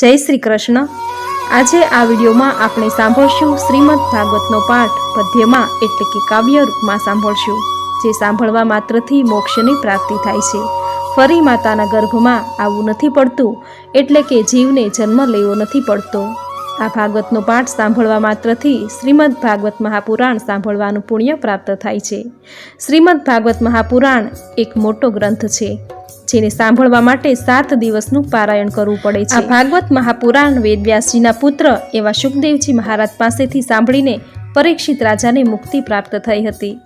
જય શ્રી કૃષ્ણ. આજે આ વિડીયોમાં આપણે સાંભળશું શ્રીમદ ભાગવતનો પાઠ પદ્યમાં એટલે કે કાવ્ય રૂપમાં સાંભળશું, જે સાંભળવા માત્રથી મોક્ષની પ્રાપ્તિ થાય છે. ફરી માતાના ગર્ભમાં આવવું નથી પડતું, એટલે કે જીવને જન્મ લેવો નથી પડતો. આ ભાગવતનો પાઠ સાંભળવા માત્રથી શ્રીમદ ભાગવત મહાપુરાણ સાંભળવાનું પુણ્ય પ્રાપ્ત થાય છે. શ્રીમદ ભાગવત મહાપુરાણ એક મોટો ગ્રંથ છે. જેને સાંભળવા માટે સાત દિવસનું પારાયણ કરવું પડે છે. આ ભાગવત મહાપુરાણ વેદવ્યાસજીના પુત્ર એવા સુખદેવજી મહારાજ પાસેથી સાંભળીને પરીક્ષિત રાજાને મુક્તિ પ્રાપ્ત થઈ હતી.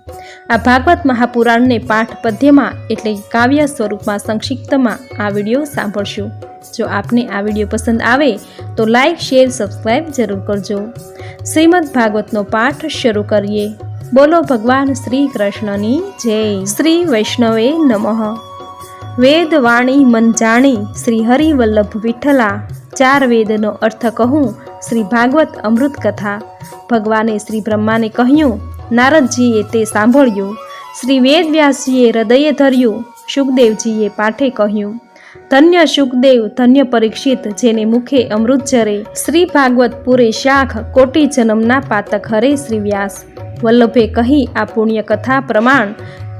આ ભાગવત મહાપુરાણને પાઠ પદ્યમાં એટલે કાવ્ય સ્વરૂપમાં સંક્ષિપ્તમાં આ વીડિયો સાંભળશું. જો આપને આ વીડિયો પસંદ આવે તો લાઈક શેર સબસ્ક્રાઈબ જરૂર કરજો. શ્રીમદ ભાગવતનો પાઠ શરૂ કરીએ. બોલો ભગવાન શ્રી કૃષ્ણની જય. શ્રી વૈષ્ણવે નમઃ. વેદ વાણી મન જાણી શ્રી હરિવલ્લભ વિઠ્ઠલા. ચાર વેદનો અર્થ કહું શ્રી ભાગવત અમૃત કથા ભગવાને શ્રી બ્રહ્માને કહ્યું, નારદજીએ તે સાંભળ્યું. શ્રી વેદવ્યાસજીએ હૃદયે ધર્યું. સુખદેવજીએ પાઠે કહ્યું. ધન્ય સુખદેવ, ધન્ય પરીક્ષિત, જેને મુખે અમૃત જરે. શ્રી ભાગવત પુરે શાખ, કોટી જન્મના પાતક હરે શ્રી વ્યાસ. વલ્લભે કહી આ પુણ્ય કથા પ્રમાણ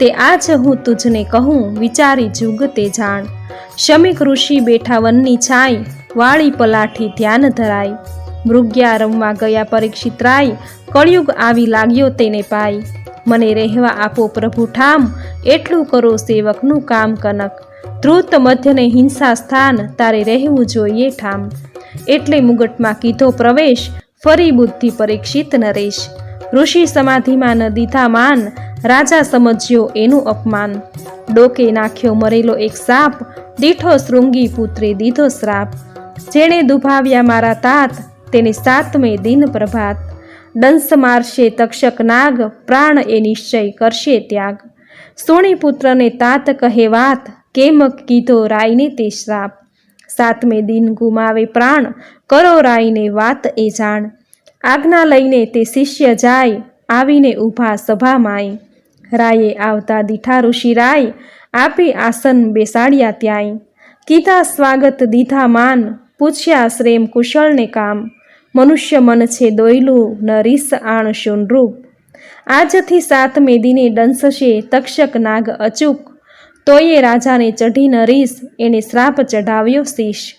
તે આજ હું તુજને કહું, વિચારી જુગ તે જાણ. શમિક ઋષિ બેઠા વનની છાંય વાળી પલાઠી ધ્યાન ધરાય મૃગ્યા રમવા ગયા પરીક્ષિત રાય કળિયુગ આવી લાગ્યો તેને પાય મને રહેવા આપો પ્રભુ ઠામ, એટલું કરો સેવકનું કામ કનક. ધ્રુત મધ્યને હિંસા સ્થાન, તારે રહેવું જોઈએ ઠામ. એટલે મુગટમાં કીધો પ્રવેશ, ફરી બુદ્ધિ પરીક્ષિત નરેશ. ઋષિ સમાધિમાં ન દીધા માન રાજા સમજ્યો એનું અપમાન. ડોકે નાખ્યો મરેલો એક સાપ, દીઠો શૃંગી પુત્રે દીધો શ્રાપ. જેણે દુભાવ્યા મારા તાત, તેને સાતમે દિન પ્રભાત. દંશ મારશે તક્ષક નાગ, પ્રાણ એ નિશ્ચય કરશે ત્યાગ. સોણી પુત્રને તાત કહે વાત, કેમ કીધો રાયને તે શ્રાપ? સાતમે દિન ગુમાવે પ્રાણ, કરો રાયને વાત એ જાણ. આજ્ઞા લઈને તે શિષ્ય જાય, આવીને ઊભા સભામાંય. રાયે આવતા દીઠા ઋષિ રાય આપી આસન બેસાડ્યા ત્યાંય. કીધા, સ્વાગત દીધા માન. પૂછ્યા શ્રેમ કુશળને કામ. મનુષ્ય મન છે દોયલું, ન રીસ આણશો નૃપ આજથી સાતમે મેદીને ડંસશે તક્ષક નાગ અચૂક. તોયે રાજાને ચઢી ન એને શ્રાપ ચઢાવ્યો શીશ.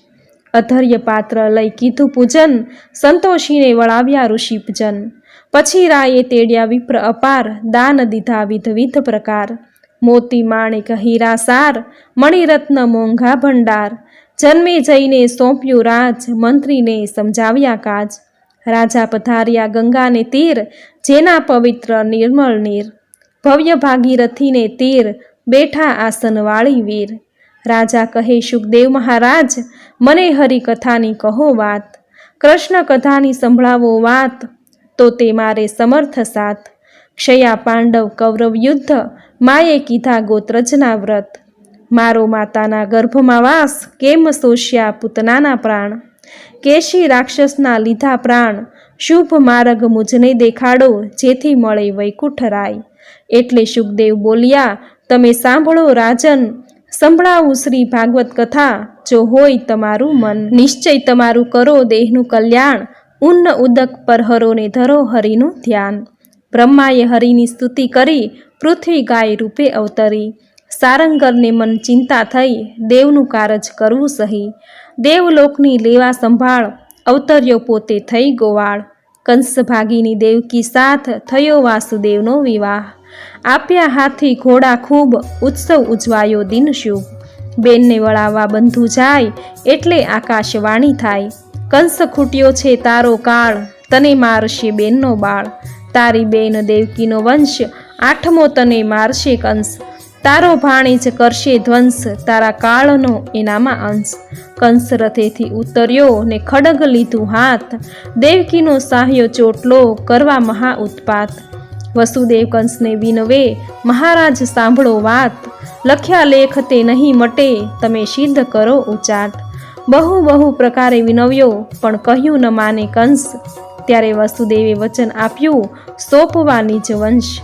અધર્ય પાત્ર લઈ કીધું પૂજન. સંતોષીને વળાવ્યા ઋષિ પૂજન. પછી રાયે તેડ્યા વિપ્ર અપાર, દાન દીધા વિધવિધ પ્રકાર. મોતી માણિક હીરા સાર, મણિરત્ન મોંઘા ભંડાર. જન્મે જઈને સોંપ્યું રાજ, મંત્રીને સમજાવ્યા કાજ. રાજા પધાર્યા ગંગાને તીર, જેના પવિત્ર નિર્મળ નીર. ભવ્ય ભાગીરથીને તીર, બેઠા આસનવાળી વીર. રાજા કહે, સુખદેવ મહારાજ, મને હરિકથાની કહો વાત. કૃષ્ણ કથાની સંભળાવો વાત. તો તે મારે સમર્થ સાથ. ક્ષયા પાંડવ કૌરવ યુદ્ધ, માએ કીધા ગોત્રજના વ્રત. મારો માતાના ગર્ભમાં વાસ, કેમ શોષ્યા પૂતનાના પ્રાણ? કેશી રાક્ષસના લીધા પ્રાણ, શુભ માર્ગ મુજને દેખાડો, જેથી મળે વૈકુંઠ રાય. એટલે સુખદેવ બોલ્યા, તમે સાંભળો રાજન, સંભળાવું શ્રી ભાગવત કથા, જો હોય તમારું મન. નિશ્ચય તમારું કરો દેહનું કલ્યાણ ઉન્ન ઉદક પર હરોને ધરો હરિનું ધ્યાન. બ્રહ્માએ હરિની સ્તુતિ કરી, પૃથ્વી ગાય રૂપે અવતરી. સારંગરને મન ચિંતા થઈ, દેવનું કારજ કરવું સહી. દેવલોકની લેવા સંભાળ, અવતર્યો પોતે થઈ ગોવાળ. કંસ ભાગીની દેવકી સાથ, થયો વાસુદેવનો વિવાહ. આપ્યા હાથી ઘોડા ખૂબ, ઉત્સવ ઉજવાયો દિન શુભ. બેનને વળાવવા બંધુ જાય, એટલે આકાશવાણી થાય. કંસ ખૂટ્યો છે તારો કાળ, તને મારશે બેનનો બાળ. તારી બેન દેવકીનો વંશ આઠમો તને મારશે કંસ. તારો ભાણેજ કરશે ધ્વંસ, તારા કાળનો એનામાં અંશ. કંસ રથેથી ઉતર્યો ને ખડગ લીધું હાથ. દેવકીનો સાહ્યો ચોટલો કરવા મહા ઉત્પાત. વસુદેવ કંસને વિનવે, મહારાજ, સાંભળો વાત. લખ્યા લેખ તે નહીં મટે, તમે સિદ્ધ કરો ઉચાટ. બહુ બહુ પ્રકારે વિનવ્યો, પણ કહ્યું ન માને કંસ. ત્યારે વસુદેવે વચન આપ્યું, સોંપવા નિજ વંશ.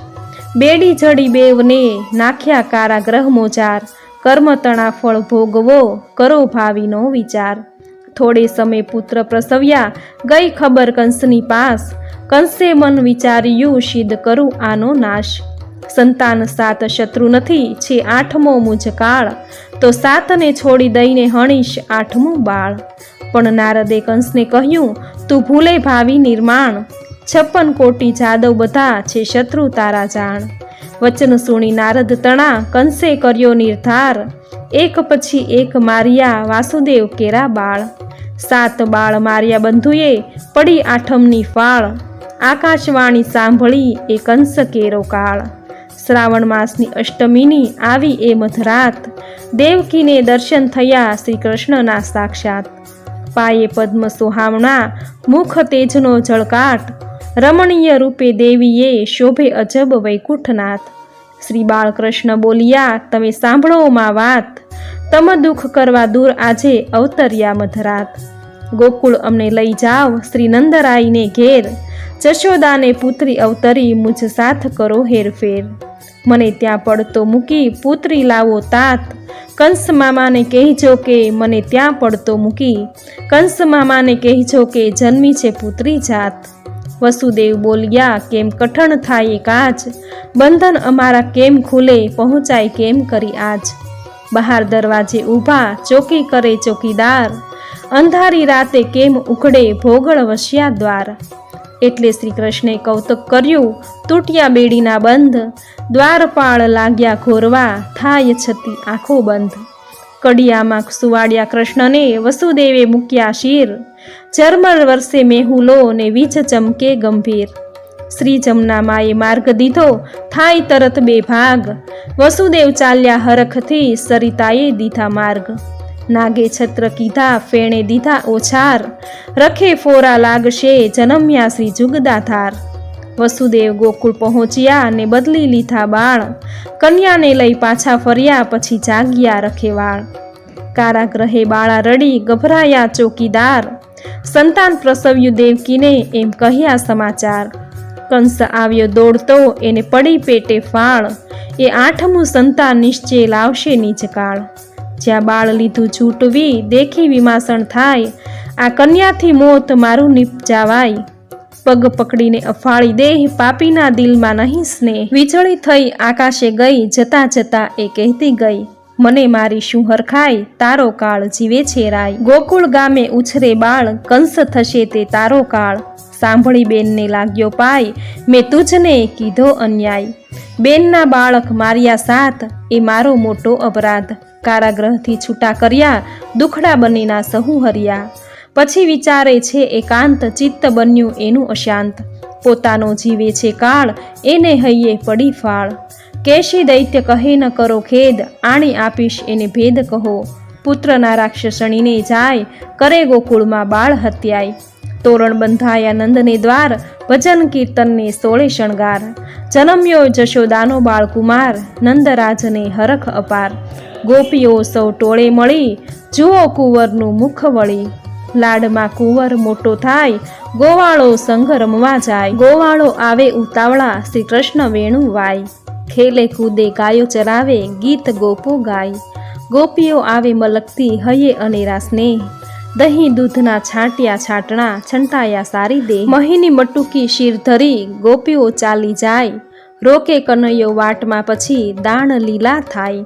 બેડી જડી બેવને નાખ્યા કારાગ્રહ મોજાર. કર્મતણા ફળ ભોગવો, કરો ભાવીનો વિચાર. થોડે સમય પુત્ર પ્રસવ્યા, ગઈ ખબર કંસની પાસ. કંસે મન વિચાર્યું સિદ્ધ કરું આનો નાશ. સંતાન સાત શત્રુ નથી, છે આઠમો મુજ કાળ. તો સાતને છોડી દઈને હણીશ આઠમું બાળ. પણ નારદે કંસને કહ્યું, તું ભૂલે ભાવિ નિર્માણ. છપ્પન કોટી જાદવ બધા છે શત્રુ તારા જાણ. વચન સુણી નારદ તણા, કંસે કર્યો નિર્ધાર? એક પછી એક માર્યા વાસુદેવ કેરા બાળ. સાત બાળ માર્યા બંધુએ પડી આઠમની ફાળ. આકાશવાણી સાંભળી એ કંસ કેરો કાળ. શ્રાવણ માસની અષ્ટમીની આવી એ મધરાત. દેવકીને દર્શન થયા શ્રી કૃષ્ણના સાક્ષાત. પાયે પદ્મ સોહામણા મુખ તેજનો જળકાટ. રમણીય રૂપે દેવીએ શોભે અજબ વૈકુંઠનાથ. શ્રી બાળકૃષ્ણ બોલ્યા, તમે સાંભળો માં વાત. તમ દુઃખ કરવા દૂર આજે અવતર્યા મધરાત. ગોકુળ અમને લઈ જાઓ શ્રી નંદરાયને ઘેર. જશોદાને પુત્રી અવતરી મુજ સાથ કરો હેરફેર. મને ત્યાં પડતો મૂકી પુત્રી લાવો તાત. કંસ મામાને કહેજો કે મને ત્યાં પડતો મૂકી. કંસ મામાને કહેજો કે જન્મી છે પુત્રી જાત. વસુદેવ બોલ્યા, કેમ કઠણ થાય કાચ બંધન અમારા કેમ ખુલે? પહોંચાય કેમ કરી આજ? બહાર દરવાજે ઊભા, ચોકી કરે ચોકીદાર. અંધારી રાતે કેમ ઉઘડે ભોગળ વસ્યા દ્વાર? એટલે શ્રી કૃષ્ણે કૌતુક કર્યું, તૂટ્યા બેડીના બંધ, દ્વારપાળ લાગ્યા ખોરવા, થાય છતી આંખો બંધ. કડિયામાં સુવાડ્યા કૃષ્ણને, વસુદેવે મૂક્યા શીર. ઝરમર વર્ષે મેહુલો ને વીજ ચમકે ગંભીર. શ્રી જમના માએ માર્ગ દીધો, થાય તરત બે ભાગ. વસુદેવ ચાલ્યા હરખથી સરિતાએ દીધા માર્ગ. નાગે છત્ર કીધા, ફેણે દીધા ઓછાર. રખે ફોરા લાગશે, જનમ્યા શ્રી જુગદાધાર. વસુદેવ ગોકુળ પહોંચ્યા ને બદલી લીધા બાળ કન્યાને લઈ પાછા ફર્યા, પછી જાગ્યા રખેવાળ કારાગ્રહે બાળા રડી, ગભરાયા ચોકીદાર. સંતાન પ્રસવ્યું દેવકીને, એમ કહ્યા સમાચાર. કંસ આવ્યો દોડતો, એને પડી પેટે ફાળ એ આઠમું સંતાન નિશ્ચય લાવશે નીચકાળ જ્યાં બાળ લીધું છૂટવી દેખી વિમાસણ થાય, આ કન્યાથી મોત મારું નિપજાવાય. પગ પકડીને અફાળી દેહ પાપીના દિલમાં નહીં સ્નેહ. વીજળી થઈ આકાશે ગઈ, જતા જતા એ કહેતી ગઈ, મને મારી શું હરખાય? તારો કાળ જીવે છે રાય. ગોકુળ ગામે ઉછરે બાળ, કંસ થશે તે તારો કાળ. સાંભળી બેનને લાગ્યો પાય, મેં તુજને કીધો અન્યાય. બેનના બાળક માર્યા સાથ એ મારો મોટો અપરાધ. કારાગ્રહથી છૂટા કર્યા, દુખડા બનીના સહુ હર્યા. પછી વિચારે છે, એકાંત ચિત્ત બન્યું એનું અશાંત. પોતાનો જીવે છે કાળ, એને હૈયે પડી ફાળ. કેશી દૈત્ય કહે ન કરો ખેદ, આણી આપીશ એને ભેદ કહો. પુત્રના રાક્ષસણીને જાય, કરે ગોકુળમાં બાળ હત્યાય. તોરણ બંધાયા નંદને દ્વાર, ભજન કીર્તનને સોળે શણગાર. જન્મ્યો જશોદાનો બાળકુમાર, નંદરાજને હરખ અપાર. ગોપીઓ સૌ ટોળે મળી, જુઓ કુંવરનું મુખ વળી. લાડમાં કુંવર મોટો થાય, ગોવાળો સંઘ રમવા જાય. ગોવાળો આવે ઉતાવળા શ્રી કૃષ્ણ વેણુ વાય. ખેલે કૂદે ગાયો ચરાવે, ગીત ગોપો ગાય. ગોપીઓ આવે મલકતી, હયે અનેરા સ્નેહ. દહીં, દૂધના છાંટ્યા, છાંટણા, છંટાયા સારી દે. મહીની મટુકી શીર ધરી, ગોપીઓ ચાલી જાય. રોકે કનૈયો વાટમાં પછી દાણ લીલા થાય.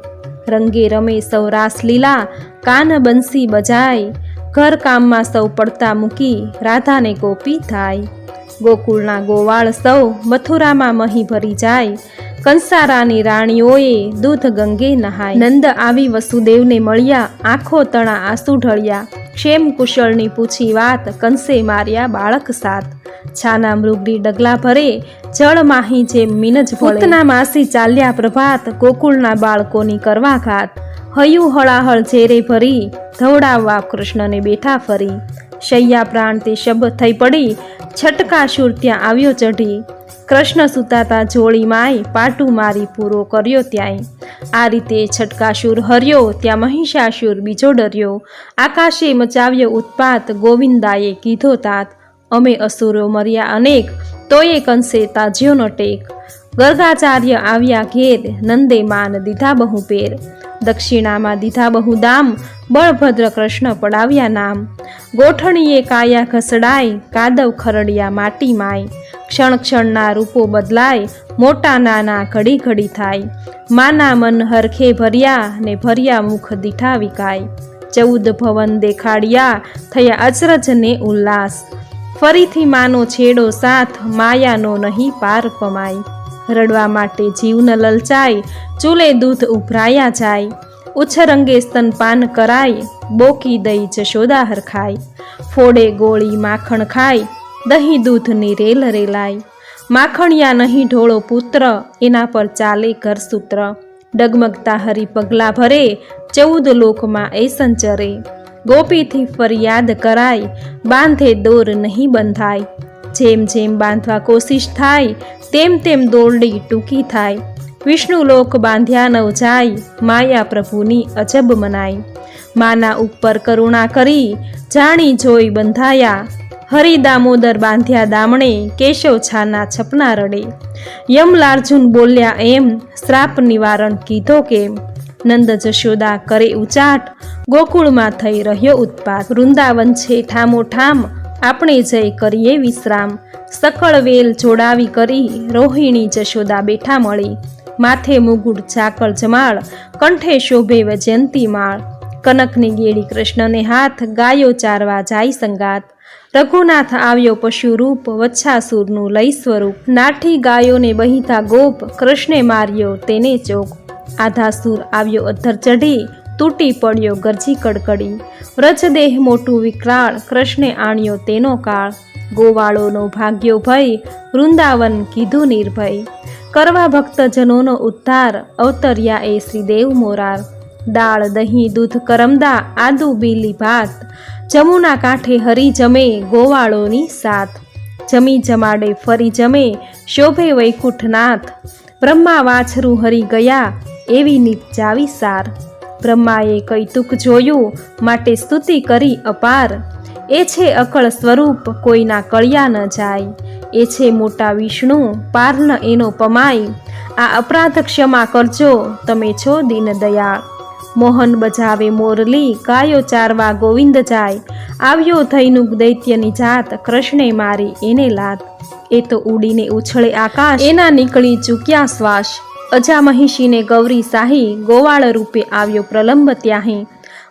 રંગે રમે સૌ રાસ લીલા, કાન બંસી બજાય. ઘર કામમાં સૌ પડતા મૂકી, રાધાને ગોપી થાય. ગોકુળના ગોવાળ સૌ મથુરામાં મહી ભરી જાય. કંસારાની રાણીઓએ દૂધ ગંગે નહાય. નંદ આવી વસુદેવને મળ્યા, આંખો તણા આંસુ ઢળ્યા. ક્ષેમ કુશળની પૂછી વાત કંસે માર્યા બાળક સાત છાના મૃગડી ડગલા ભરે જળ માહી જેમ મિનજ ભૂતના માસી ચાલ્યા પ્રભાત ગોકુળના બાળકોની કરવા ઘાત હયું હળાહળ ઝેરે ભરી, ધવડાવવા કૃષ્ણને બેઠા ફરી. શૈયા પ્રાણ તે શબ થઈ પડી છટકાશુર ત્યાં આવ્યો ચઢી. કૃષ્ણ સુતાતા જોળી માય પાટું મારી પૂરો કર્યો ત્યાંય. આ રીતે છટકાશુર હર્યો, ત્યાં મહિષાસુર બીજો ડર્યો. આકાશે મચાવ્યો ઉત્પાત, ગોવિંદાએ કીધો તાત, અમે અસુરો મર્યા અનેક, તોય કંસે તાજ્યો ન ટેક. ગર્ગાચાર્ય આવ્યા ઘેર, નંદે માન દીધા બહુ પેર દક્ષિણામાં દીધા બહુ દામ બળભદ્ર કૃષ્ણ પડાવ્યા નામ. ગોઠણીએ કાયા ઘસડાય, કાદવ ખરડિયા માટી માય. ક્ષણ ક્ષણના રૂપો બદલાય, મોટા નાના ઘડી ઘડી થાય. માના મન હરખે ભર્યા ને ભર્યા મુખ દીઠા વિકાય ચૌદ ભવન દેખાડ્યા, થયા અચરજ ને ઉલ્લાસ. ફરીથી માનો છેડો સાથ, માયાનો નહીં પાર પમાય રડવા માટે જીવન લલચાય, ચૂલે દૂધ ઉભરાયા જાય. ઉચ્છરંગે સ્તનપાન કરાય, બોકી દઈ જશોદા હરખાય. ફોડે ગોળી માખણ ખાય, દહીં દૂધની રેલ રેલાય. માખણિયા નહીં ઢોળો પુત્ર, એના પર ચાલે ઘરસૂત્ર ડગમગતા હરી પગલા ભરે, ચૌદ લોકમાં એ સંચરે. ગોપીથી ફરિયાદ કરાય, બાંધે દોર નહીં બંધાય. જેમ જેમ બાંધવા કોશિશ થાય તેમ તેમ દોરડી ટૂંકી થાય. વિષ્ણુ લોક બાંધ્યા નવ જાય, માયા પ્રભુની અજબ મનાય. માના ઉપર કરુણા કરી, જાણી જોઈ બંધાયા. હરિ દામોદર બાંધ્યા દામણે, કેશવ છાના છપના રડે. યમલાર્જુન બોલ્યા એમ, શ્રાપ નિવારણ કીધો કેમ? નંદ જશોદા કરે ઉચાટ, ગોકુળમાં થઈ રહ્યો ઉત્પાત. વૃંદાવન છે ઠામો ઠામ આપણે જય કરીએ વિશ્રામ. સકળ વેલ જોડાવી કરી રોહિણી જશોદા બેઠા મળી. માથે મુગુડ ચાકળ જમાળ, કંઠે શોભે વજયંતી માળ. કનકની ગેડી કૃષ્ણને હાથ ગાયો ચારવા જાય સંગાત. રઘુનાથ આવ્યો પશુ રૂપ વચ્છાસુરનું લઈ સ્વરૂપ. નાઠી ગાયોને બહીતા ગોપ, કૃષ્ણે માર્યો તેને ચોક આધાસુર આવ્યો અધર ચઢી તૂટી પડ્યો ગરજી કડકડી. વ્રજદેહ મોટું વિકરાળ, કૃષ્ણે આણ્યો તેનો કાળ. ગોવાળોનો ભાગ્યો ભય, વૃંદાવન કીધું નિર્ભય. કરવા ભક્તજનોનો ઉદ્ધાર, અવતર્યા એ શ્રીદેવ મોરાર. દાળ, દહીં, દૂધ, કરમદા, આદુ, બીલી, ભાત. જમુના કાંઠે હરી જમે, ગોવાળોની સાથ જમી જમાડે ફરી જમે, શોભે વૈકુંઠનાથ. બ્રહ્મા વાછરું હરી ગયા, એવી નિપજાવી સાર. બ્રહ્માએ કૈતુક જોયું, માટે સ્તુતિ કરી અપાર. એ છે અકળ સ્વરૂપ, કોઈના કળિયા ન જાય. એ છે મોટા વિષ્ણુ પાર્લ એનો પમાય આ અપરાધ ક્ષમા કરજો, તમે છો દીન દયા મોહન બજાવે મોરલી, ગાયો ચારવા ગોવિંદ જાય. આવ્યો થઈનું દૈત્યની જાત, કૃષ્ણે મારી એને લાત એ તો ઉડીને ઉછળે આકાશ, એના નીકળી ચૂક્યા શ્વાસ. અજા મહિષીને ગૌરી સાહી ગોવાળ રૂપે આવ્યો પ્રલંબ ત્યાહી.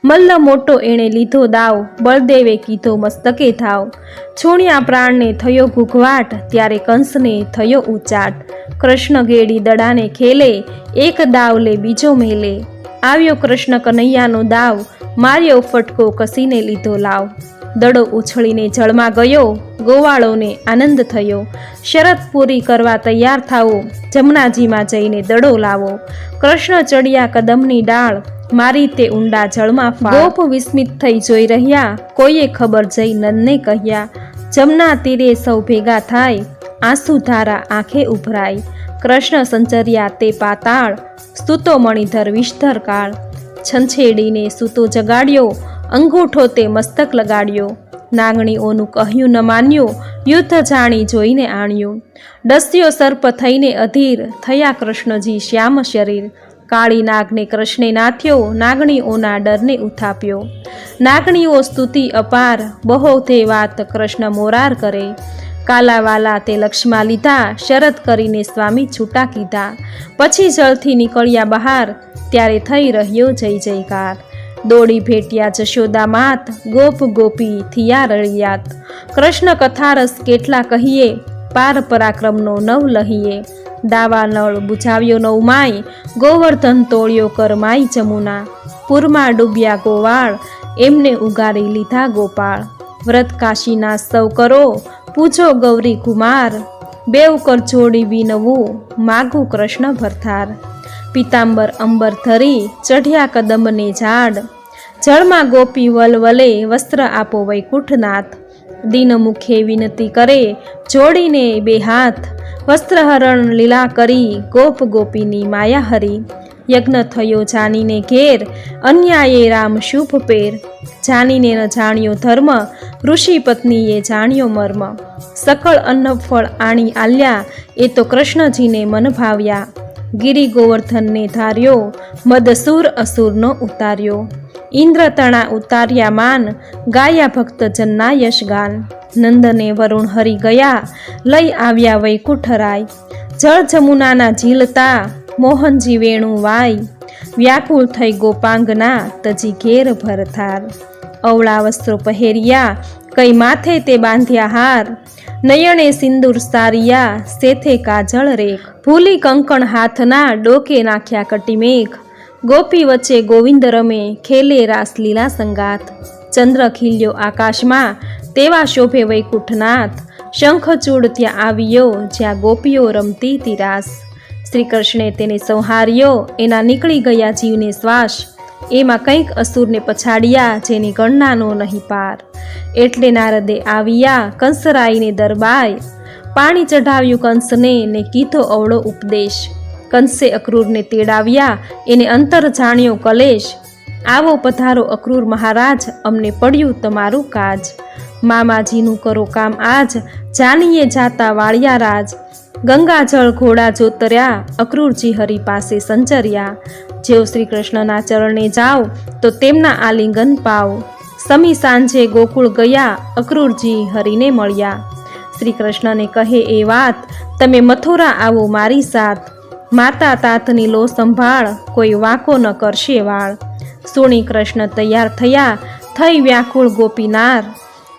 મલ્લ મોટો એણે લીધો દાવ, બળદેવે કીધો મસ્તકે ધાવ. છોણ્યા પ્રાણને થયો ઘૂઘવાટ, ત્યારે કંસને થયો ઉચાટ. કૃષ્ણ ગેડી દડાને ખેલે, એક દાવ લે બીજો મેલે. આવ્યો કૃષ્ણ કનૈયાનો દાવ, માર્યો ફટકો કસીને લીધો લાવ. દડો ઉછળીને જળમાં ગયો, ગોવાળોને આનંદ થયો. શરત પૂરી કરવા તૈયાર થાવો જમનાજીમાં જઈને દડો લાવો. કૃષ્ણ ચડિયા કદમની ડાળ, મારી તે ઊંડા જળમાં. ગોપ વિસ્મિત થઈ જોઈ રહ્યા, કોઈએ ખબર જઈ નંદને કહ્યા, જમના તીરે સૌ ભેગા થાય, આંસુ ધારા આંખે ઉભરાય. કૃષ્ણ સંચર્યા તે પાતાળ, સ્તુતો મણિધર વિષ્ધર કાળ. છંછેડીને સૂતો જગાડ્યો અંગૂઠો તે મસ્તક લગાડ્યો. નાગણીઓનું કહ્યું ન માન્યું. યુદ્ધ જાણી જોઈને આણ્યું. ડસ્યો સર્પ થઈને અધીર થયા કૃષ્ણજી શ્યામ શરીર. કાળી નાગને કૃષ્ણે નાથ્યો, નાગણીઓના ડરને ઉથાપ્યો. નાગણીઓ સ્તુતિ અપાર બહો તે વાત કૃષ્ણ મોરાર કરે. કાલાવાલા તે લક્ષ્મા લીધા શરત કરીને સ્વામી છૂટા કીધા. પછી જળથી નીકળ્યા બહાર, ત્યારે થઈ રહ્યો જય જયકાર. દોડી ભેટ્યા જશોદા માત ગોપ ગોપી થિયા રળિયાત. કૃષ્ણ કથારસ કેટલા કહીએ, પાર પરાક્રમનો નવ લહીએ. દાવા નળ બુઝાવ્યો નવ માય, ગોવર્ધન તોળ્યો કરમાય જમુના. પૂરમાં ડૂબ્યા ગોવાળ, એમને ઉગારી લીધા ગોપાળ. વ્રત કાશીના સૌ કરો પૂછો ગૌરી કુમાર. બેવ કર જોડી વિનવું, માગું કૃષ્ણ ભરથાર. પિતાંબર અંબર ધરી ચઢ્યા કદમને ઝાડ. જળમાં ગોપી વલવલે વસ્ત્ર આપો વૈકુંઠનાથ. દિન મુખે વિનતી કરે જોડીને બે હાથ. વસ્ત્રહરણ લીલા કરી ગોપ ગોપીની માયા હરી. યજ્ઞ થયો જાનીને ઘેર, અન્યાયે રામ શુભ પેર. જાનીને ન જાણ્યો ધર્મ, ઋષિ પત્નીએ જાણ્યો મર્મ. સકળ અન્ન ફળ આણી આલ્યા, એ તો કૃષ્ણજીને મન ભાવ્યા. ગિરી ગોવર્ધનને ધાર્યો મદસૂર અસુરનો ઉતાર્યો. ઇન્દ્ર તણા ઉતાર્યા માન, ગાયા ભક્તજનના યશગાન. નંદને વરુણ હરી ગયા, લઈ આવ્યા વૈકુંઠરાય. જળ જમુનાના ઝીલતા, મોહનજી વેણુ વાય. વ્યાકુળ થઈ ગોપાંગના તજી ઘેર ભરથાર. અવળા વસ્ત્રો પહેર્યા, કઈ માથે તે બાંધ્યા હાર. નયણે સિંદૂર સારિયા સેથે કાજળ રેખ. ભૂલી કંકણ હાથના ડોકે નાખ્યા કટીમેઘ ગોપી વચ્ચે ગોવિંદ રમે, ખેલે રાસલીલા સંગાત ચંદ્ર ખીલ્યો આકાશમાં, તેવા શોભે વૈકુંઠનાથ. શંખચૂડ ત્યાં આવ્યો, જ્યાં ગોપીઓ રમતી તિરાસ શ્રીકૃષ્ણે તેને સંહાર્યો, એના નીકળી ગયા જીવને શ્વાસ. એમાં કંઈક અસુરને પછાડ્યા જેની ગણનાનો નહીં પાર. એટલે નારદે આવ્યા, કંસરાઈને દરબાય પાણી ચઢાવ્યું કંસને ને કીધો અવળો ઉપદેશ. કંસે અક્રૂરને તેડાવ્યા, એને અંતર જાણ્યો કલેશ. આવો પધારો અક્રૂર મહારાજ, અમને પડ્યું તમારું કાજ. મામાજીનું કરો કામ આજ, જાનીએ જાતા વાળિયા રાજ. ગંગાજળ ઘોડા જોતર્યા, અક્રૂરજી હરિ પાસે સંચર્યા. જેઓ શ્રી કૃષ્ણના ચરણે જાઓ, તો તેમના આલિંગન પાવ સમી સાંજે ગોકુળ ગયા, અક્રૂરજી હરિને મળ્યા. શ્રી કૃષ્ણને કહે એ વાત, તમે મથુરા આવો મારી સાથ. માતા તાતની લો સંભાળ, કોઈ વાંકો ન કરશે વાળ. સુણી કૃષ્ણ તૈયાર થયા, થઈ વ્યાકુળ ગોપીનાર.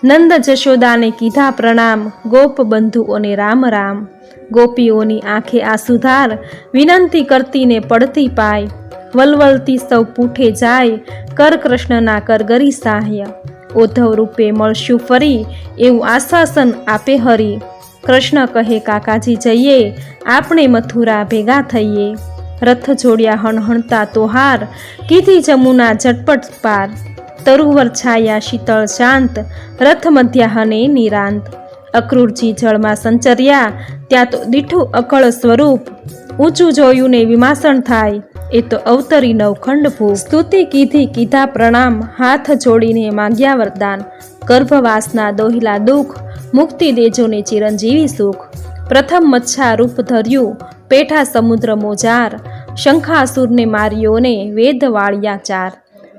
નંદ જશોદાને કીધા પ્રણામ, ગોપ બંધુઓને રામ રામ. ગોપીઓની આંખે આ સુધાર વિનંતી કરતીને પડતી પાય. વલવલતી સૌ પૂઠે જાય, કર કૃષ્ણના કરગરી સાહ્ય. ઓધવ રૂપે મળશું ફરી, એવું આશ્વાસન આપે હરી. કૃષ્ણ કહે, કાકાજી જઈએ, આપણે મથુરા ભેગા થઈએ. રથ જોડ્યા હણહણતા તોહાર, કીધી જમુના ઝટપટ પાર. તરુવર છાયા શીતળ શાંત, રથ મધ્યાહને નિરાંત. અક્રૂરજી જળમાં સંચર્યા, ત્યાં તો દીઠું અકળ સ્વરૂપ. ઊંચું જોયું ને વિમાસણ થાય એ તો અવતરી નવખંડ ભૂ. સ્તુતિ કીધી કીધા પ્રણામ, હાથ જોડીને માંગ્યા વરદાન. ગર્ભવાસના દોહિલા દુઃખ, મુક્તિ દેજોને ચિરંજીવી સુખ. પ્રથમ મચ્છા રૂપ ધર્યું, પેઠા સમુદ્ર મોજાર. શંખાસુરને માર્યોને વેદ વાળ્યા ચાર.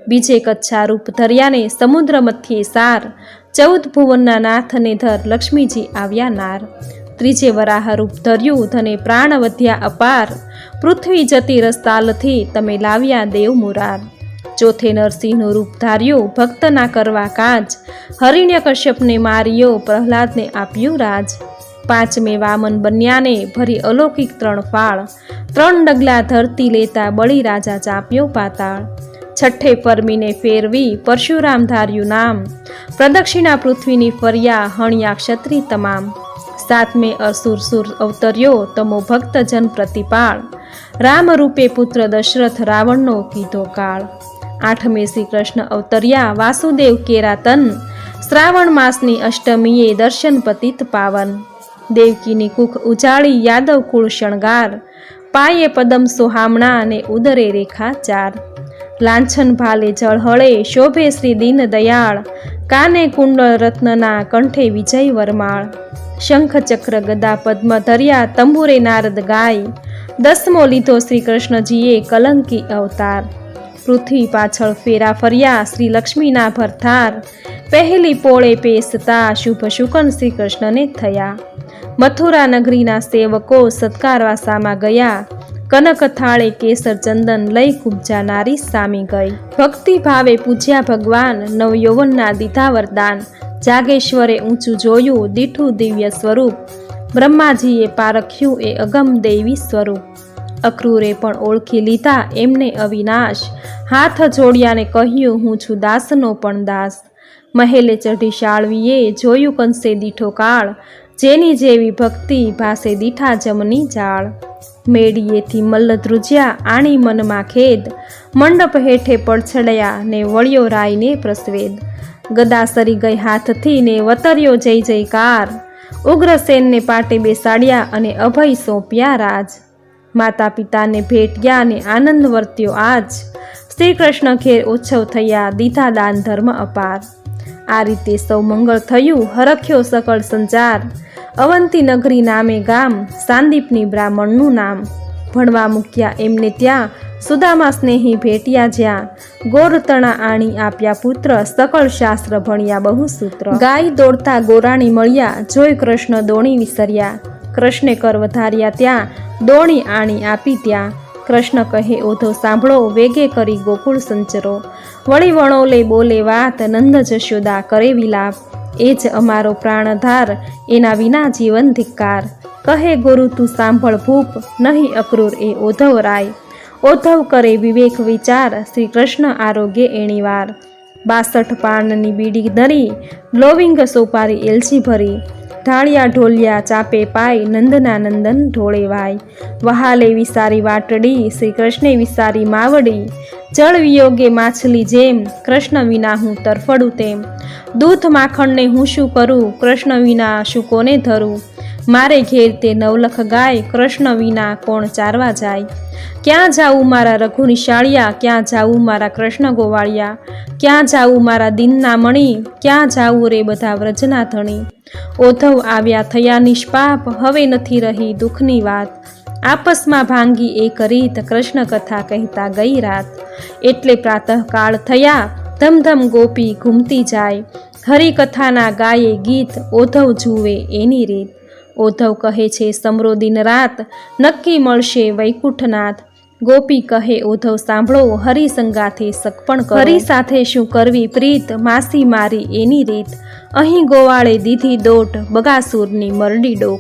બીજે કચ્છા રૂપ ધર્યાને સમુદ્ર મથ્યે સાર. ચૌદ ભુવનના નાથને ધર લક્ષ્મીજી આવ્યા નાર. ત્રીજે વરાહ રૂપ ધર્યું ધને પ્રાણ વધ્યા અપાર. પૃથ્વી જતી રસ્તાલથી તમે લાવ્યા દેવ મુરાર. ચોથે નરસિંહનું રૂપ ધાર્યું, ભક્તના કરવા કાચ હરિણ્ય કશ્યપને માર્યો, પ્રહલાદને આપ્યું રાજ. પાંચમે વામન બન્યાને ભરી અલૌકિક ત્રણ ફાળ. ત્રણ ડગલા ધરતી લેતા બળી રાજા ચાપ્યો પાતાળ. છઠ્ઠે પરમીને ફેરવી પરશુરામ ધાર્યું નામ. પ્રદક્ષિણા પૃથ્વીની ફર્યા, હણ્યા ક્ષત્રિ તમામ. સાતમે અસુર સુર અવતર્યો તમો ભક્તજન પ્રતિપાળ. રામ રૂપે પુત્ર દશરથ રાવણનો કીધો કાળ. આઠમે શ્રી કૃષ્ણ અવતર્યા વાસુદેવ કેરાતન. શ્રાવણ માસની અષ્ટમીએ દર્શન પતિત પાવન. દેવકીની કુખ ઉજાળી યાદવ કુળ શણગાર. પાયે પદમ સોહામણા અને ઉદરે રેખા ચાર. લાંછન ભાલે જળહળે શોભે શ્રી દીન દયાળ. કાને કુંડળ રત્નના કંઠે વિજય વરમાળ. શંખ ચક્ર ગદા પદ્મ ધર્યા તંબુરે નારદ ગાય. દસમો લીધો શ્રી કૃષ્ણજીએ કલંકી અવતાર. પૃથ્વી પાછળ ફેરા ફર્યા શ્રી લક્ષ્મીના ભરથાર. પહેલી પોળે પેસતા શુભ શુકન શ્રી કૃષ્ણને થયા. મથુરા નગરીના સેવકો સત્કારવાસામાં ગયા. કનક થાળે કેસર ચંદન લઈ કુબજા નારી સામી ગઈ. ભક્તિ ભાવે પૂજ્યા ભગવાન નવયૌવનના દીધા વરદાન. જાગેશ્વરે ઊંચું જોયું, દીઠું દિવ્ય સ્વરૂપ. બ્રહ્માજીએ પારખ્યું એ અગમ દેવી સ્વરૂપ. અક્રૂરે પણ ઓળખી લીધા એમને અવિનાશ. હાથ જોડ્યાને કહ્યું, હું છું દાસનો પણ દાસ. મહેલે ચઢી શાળવીએ જોયું કંસે દીઠો કાળ. જેની જેવી ભક્તિ ભાસે દીઠા જમની જાળ. મેડીએથી મલ્લ ધ્રુજ્યા આણી મનમાં ખેદ. મંડપ હેઠે પડછડ્યા ને વળ્યો રાયને પ્રસ્વેદ. ગદા સરી ગઈ હાથથી ને વતર્યો જય જયકાર. ઉગ્રસેનને પાટે બેસાડ્યા અને અભય સોંપ્યા રાજ. માતા પિતાને ભેટ્યા ને આનંદ વર્ત્યો આજ. શ્રી કૃષ્ણ ઘેર ઉત્સવ થયા, દીધા દાન ધર્મ અપાર. આ રીતે સૌ મંગળ થયું, હરખ્યો સકળ સંચાર અવંતી નગરી નામે ગામ, સાંદીપની બ્રાહ્મણનું નામ. ભણવા મૂક્યા એમને ત્યાં સુદામા સ્નેહી ભેટ્યા જ્યાં ગોરતણા આણી આપ્યા પુત્ર, સકળ શાસ્ત્ર ભણ્યા બહુ સૂત્ર ગાય દોડતા ગોરાણી મળ્યા, જોઈ કૃષ્ણ દોણી વિસર્યા. કૃષ્ણે કર વધાર્યા ત્યાં, દોણી આણી આપી ત્યાં. કૃષ્ણ કહે, ઓધો સાંભળો, વેગે કરી ગોકુળ સંચરો. વળી વણોલે બોલે વાત, નંદ જશોદા કરે વિલાપ. એ જ અમારો પ્રાણધાર, એના વિના જીવન ધિક્કાર. કહે, ગુરુ, તું સાંભળ ભૂપ, નહીં અક્રૂર એ ઓધવ રાય. ઓધવ કરે વિવેક વિચાર, શ્રી કૃષ્ણ આરોગ્ય એણીવાર. બાસઠ પાનની બીડી ધરી લોવિંગ સોપારી એલચી ભરી. ઢાળિયા ઢોલિયા ચાપે પાય નંદના નંદન ઢોળે વાય. વહાલે વિસારી વાટડી, શ્રી કૃષ્ણે વિસારી માવડી. જળ વિયોગે માછલી જેમ, કૃષ્ણ વિના હું તરફડું તેમ. દૂધ માખણને હું શું કરું, કૃષ્ણ વિના શું કોને ધરું? મારે ઘેર તે નવલખ ગાય કૃષ્ણ વિના કોણ ચારવા જાય? ક્યાં જાવું મારા રઘુ નિશાળિયા ક્યાં જાવું મારા કૃષ્ણ ગોવાળિયા? ક્યાં જાવું મારા દિનના મણી? ક્યાં જાવું રે બધા વ્રજના ધણી? ઓધવ આવ્યા થયા નિષ્પાપ, હવે નથી રહી દુઃખની વાત. આપસમાં ભાંગી એક રીત કૃષ્ણ કથા કહેતા ગઈ રાત. એટલે પ્રાતઃકાળ થયા, ધમધમ ગોપી ઘૂમતી જાય. હરિકથાના ગાયે ગીત ઓધવ જુએ એની રીત. ઓધવ કહે છે, સમરો દિન રાત નક્કી મળશે વૈકુંઠનાથ. ગોપી કહે ઓધવ સાંભળો, હરિ સંગાથે સગપણ કરો. હરિ સાથે શું કરવી? પ્રીત, માસી મારી એની રીત. અહીં ગોવાળે દીધી દોટ, બગાસુરની મરડી ડોક.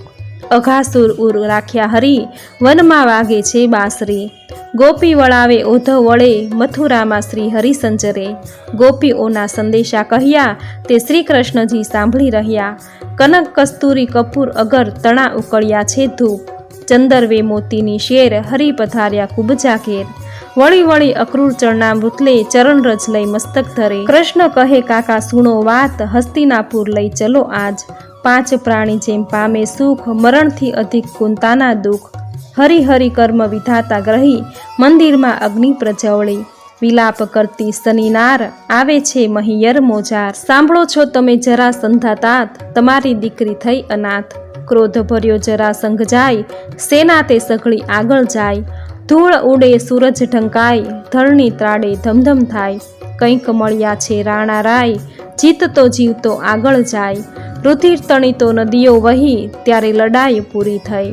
અઘાસુર ઉર રાખ્યા હરી, વનમાં વાગે છે બાંસરી. ગોપી વળાવે ઓધવ વળે, મથુરામાં શ્રી હરિસંજરે. ગોપીઓના સંદેશા કહ્યા, તે શ્રી કૃષ્ણજી સાંભળી રહ્યા. કનક કસ્તુરી કપૂર અગર તણા ઉકળ્યા છે ધૂપ. ચંદરવે મોતીની શેર હરી પધાર્યા કુબજા ઘેર. વળી વળી અક્રૂર ચરણા મૃતલે ચરણ રજ લઈ મસ્તક ધરે. કૃષ્ણ કહે, કાકા, સુણો વાત, હસ્તિનાપુર લઈ ચલો આજ. પાંચ પ્રાણી જેમ પામે સુખ, મરણથી અધિક કુંતાના દુઃખ હરિ હરિ કર્મ વિધાતા ગ્રહી, મંદિરમાં અગ્નિ પ્રજવળી, વિલાપ કરતી શનિનાર, આવે છે મહિયર મોજાર. સાંભળો છો તમે જરા સંધાતાત, તમારી દીકરી થઈ અનાથ. ક્રોધ ભર્યો જરા સંઘ જાય, સેના તે સઘળી આગળ જાય. ધૂળ ઉડે સૂરજ ઢંકાય, ધરણી ત્રાડે ધમધમ થાય. કંઈક મળ્યા છે રાણા રાય, જીતતો જીવતો આગળ જાય. રુધિર તણીતો નદીઓ વહી ત્યારે લડાઈ પૂરી થઈ.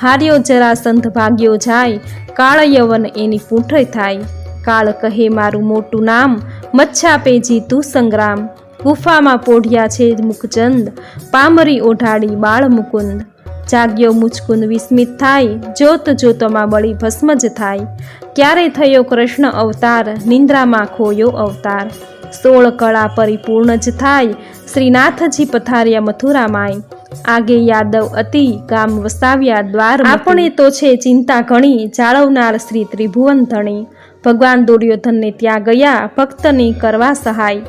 હાર્યો જરા સંત ભાગ્યો જાય કાળ યવન એની પૂંઠ થાય. કાળ કહે મારું મોટું નામ, મચ્છા પેજી તું સંગ્રામ. ગુફામાં પોઢ્યા છે મુકચંદ પામરી ઓઢાડી બાળ મુકુંદ. જાગ્યો મુચકુંદ વિસ્મિત થાય જોત જોતમાં બળી ભસ્મ જ થાય. ક્યારે થયો કૃષ્ણ અવતાર, નિંદ્રામાં ખોયો અવતાર. સોળ કળા પરિપૂર્ણ જ થાય શ્રીનાથજી પથાર્યા મથુરામાય. આગે યાદવ અતિ ગામ વસાવ્યા દ્વાર આપણે તો છે ચિંતા ઘણી, જાળવનાર શ્રી ત્રિભુવન ધણી ભગવાન દુર્યોધનને ત્યાં ગયા, ભક્તની કરવા સહાય.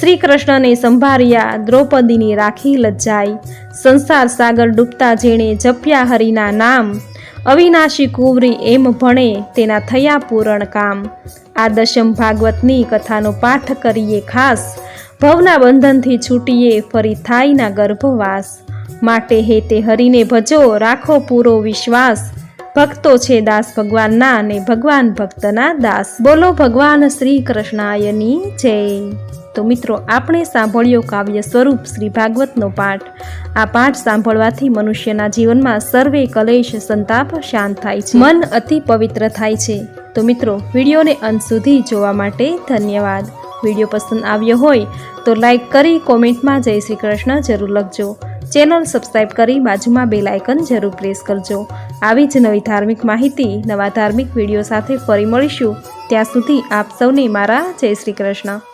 શ્રી કૃષ્ણને સંભાળ્યા, દ્રૌપદીની રાખી લજ્જાઈ સંસાર સાગર ડૂબતા જેણે જપ્યા હરિના નામ. અવિનાશી કુંવરી એમ ભણે તેના થયા પૂરણ કામ. આ દશમ ભાગવતની કથાનો પાઠ કરીએ ખાસ. ભવના બંધનથી છૂટીએ, ફરી થાયના ગર્ભવાસ. માટે હે તે હરિને ભજો, રાખો પૂરો વિશ્વાસ. ભક્તો છે દાસ ભગવાનના અને ભગવાન ભક્તના દાસ. બોલો ભગવાન શ્રી કૃષ્ણાયની જય. તો મિત્રો, આપણે સાંભળ્યો કાવ્ય સ્વરૂપ શ્રી ભાગવતનો પાઠ. આ પાઠ સાંભળવાથી મનુષ્યના જીવનમાં સર્વે કલેશ, સંતાપ શાંત થાય છે. મન અતિ પવિત્ર થાય છે. તો મિત્રો, વિડીયોને અંત સુધી જોવા માટે ધન્યવાદ. વીડિયો પસંદ આવ્યો હોય તો લાઇક કરી કોમેન્ટમાં જય શ્રી કૃષ્ણ જરૂર લખજો. ચેનલ સબસ્ક્રાઈબ કરી બાજુમાં બેલ આઇકન જરૂર પ્રેસ કરજો. આવી જ નવી ધાર્મિક માહિતી, નવા ધાર્મિક વીડિયો સાથે ફરી મળીશું. ત્યાં સુધી આપ સૌને મારા જય શ્રી કૃષ્ણ.